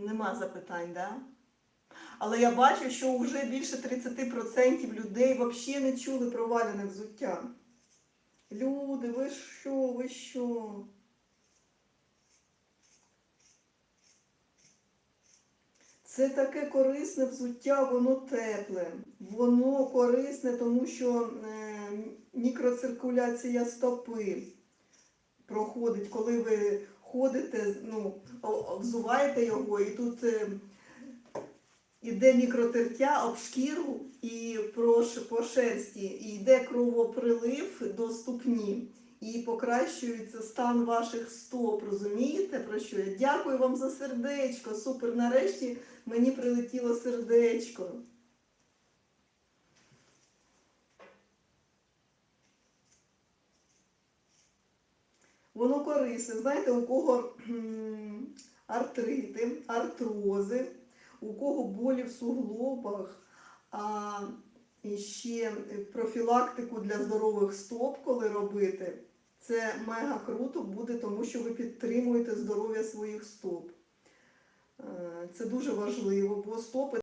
Нема запитань, да? Але я бачу, що вже більше 30% людей взагалі не чули про валяне взуття. Люди, ви що, ви що? Це таке корисне взуття, воно тепле. Воно корисне, тому що е, мікроциркуляція стопи проходить, коли ви ходите, ну, взуваєте його, і тут е, іде мікротертя об шкіру і про, по шерсті, і йде кровоприлив до ступні. І покращується стан ваших стоп. Розумієте про що я? Дякую вам за сердечко. Супер. Нарешті мені прилетіло сердечко. Воно корисне. Знаєте, у кого артрити, артрози, у кого болі в суглобах, а ще профілактику для здорових стоп, коли робити, це мега круто буде, тому що ви підтримуєте здоров'я своїх стоп. Е, Це дуже важливо, бо стопи